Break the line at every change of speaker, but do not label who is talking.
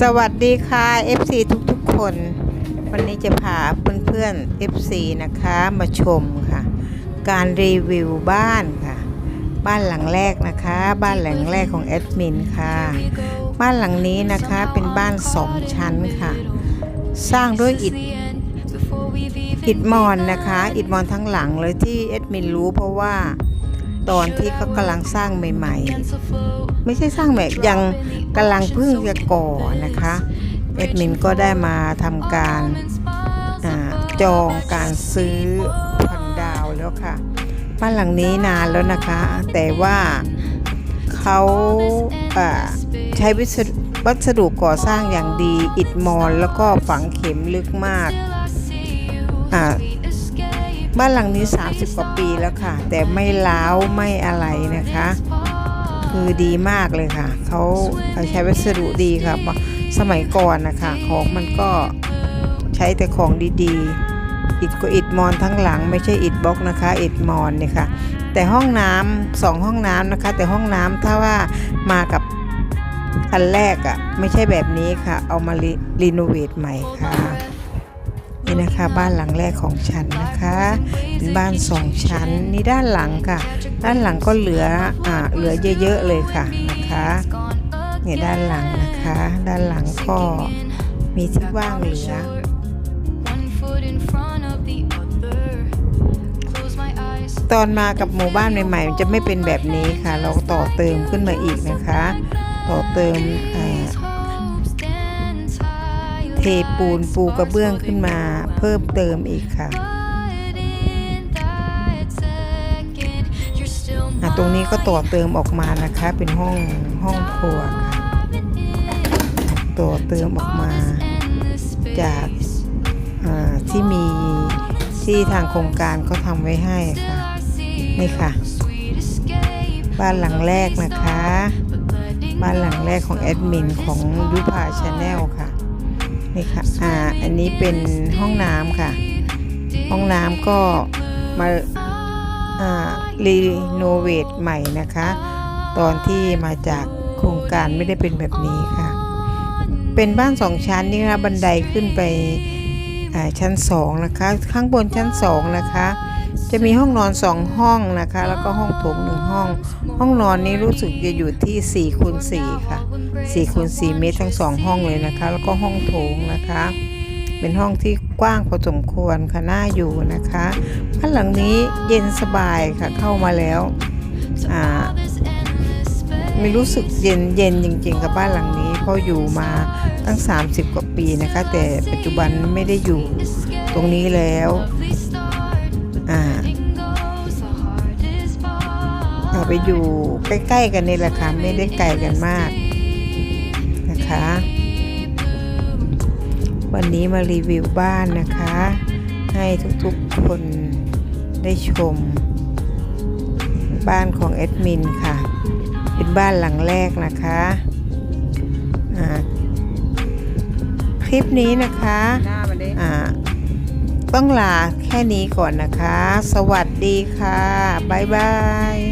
สวัสดีค่ะ FC ทุกๆคน วันนี้จะพาเพื่อนๆ FC นะคะมาชมค่ะ การรีวิวบ้านค่ะ บ้านหลังแรกนะคะ บ้านหลังแรกของแอดมินค่ะ บ้านหลังนี้นะคะเป็นบ้านสองชั้นค่ะ สร้างด้วยอิฐอิฐมอนนะคะ อิฐมอนทั้งหลังเลยที่แอดมินรู้เพราะว่า ตอนที่เขากำลังสร้างใหม่ ๆ ไม่ใช่สร้างแบบยังกำลังเพิ่งจะก่อนะคะเอ็ดมินก็ได้มาทำการอจองการซื้อผ่อนดาวแล้วค่ะบ้านหลังนี้นานแล้วนะคะ แต่ว่าเขาใช้วิศวัสดุก่อสร้างอย่างดีอิฐมอนแล้วก็ฝังเข็มลึกมากอ่า บ้านหลังนี้ 30 กว่าปีแล้วค่ะ แต่ไม่ล้าวไม่อะไรนะคะ คือดีมากเลยค่ะเขาใช้วัสดุดีค่ะสมัยก่อนนะคะของมันก็ใช้แต่ของดีๆ อิฐก็อิฐมอนทั้งหลัง ไม่ใช่อิฐบล็อกนะคะอิฐมอนเนี่ยค่ะแต่ห้องน้ำสองห้องน้ำนะคะ แต่ห้องน้ำถ้าว่ามากับอันแรกอะ่ะไม่ใช่แบบนี้ค่ะ เอามารีโนเวทใหม่ค่ะ นี่นะคะบ้านหลังแรกของฉันนะคะเป็นบ้านสองชั้นนี่ด้านหลังค่ะ ด้านหลังก็เหลืออ่าเหลือเยอะๆเลยค่ะนะคะเนี่ยด้านหลังนะคะ ด้านหลังก็มีที่ว่างเหลือตอนมากับหมู่บ้านใหม่ๆมันจะไม่เป็นแบบนี้ค่ะ เราต่อเติมขึ้นมาอีกนะคะ ต่อเติมอ่า เทปูนปูกระเบื้องขึ้นมาเพิ่มเติมอีกค่ะตรงนี้ก็ต่อเติมออกมานะคะ เป็นห้องห้องครัวค่ะต่อเติมออกมาจากที่มีที่ทางโครงการเขาทำไว้ให้ค่ะ นี่ค่ะ บ้านหลังแรกนะคะ บ้านหลังแรกของแอดมินของยุพาชาแนลค่ะ นี่ค่ะอ่าอันนี้เป็นห้องน้ำค่ะ ห้องน้ำก็มาอ่ารีโนเวทใหม่นะคะ ตอนที่มาจากโครงการไม่ได้เป็นแบบนี้ค่ะ เป็นบ้านสองชั้นนี่นะคะบันไดขึ้นไปชั้นสองนะคะ ข้างบนชั้นสองนะคะ จะมีห้องนอนสองห้องนะคะ แล้วก็ห้องโถงหนึ่งห้อง ห้องนอนนี้รู้สึกจะอยู่ที่4คูณ4ค่ะ4คูณ4เมตรทั้งสองห้องเลยนะคะ แล้วก็ห้องโถงนะคะ เป็นห้องที่กว้างพอสมควรค่ะน่าอยู่นะคะบ้านหลังนี้เย็นสบายค่ะเข้ามาแล้วอ่าไม่รู้สึกเย็นเย็นจริงๆ กับบ้านหลังนี้เพราะอยู่มาตั้ง 30 กว่าปีนะคะ แต่ปัจจุบันไม่ได้อยู่ตรงนี้แล้ว อ่าเอาไปอยู่ใกล้ๆกันนี่แหละค่ะไม่ได้ไกลกันมากนะคะ วันนี้มารีวิวบ้านนะคะ ให้ทุกๆคนได้ชม บ้านของแอดมินค่ะ เป็นบ้านหลังแรกนะคะอ่าคลิปนี้นะคะอ่า ต้องลาแค่นี้ก่อนนะคะ สวัสดีค่ะ บ๊ายบาย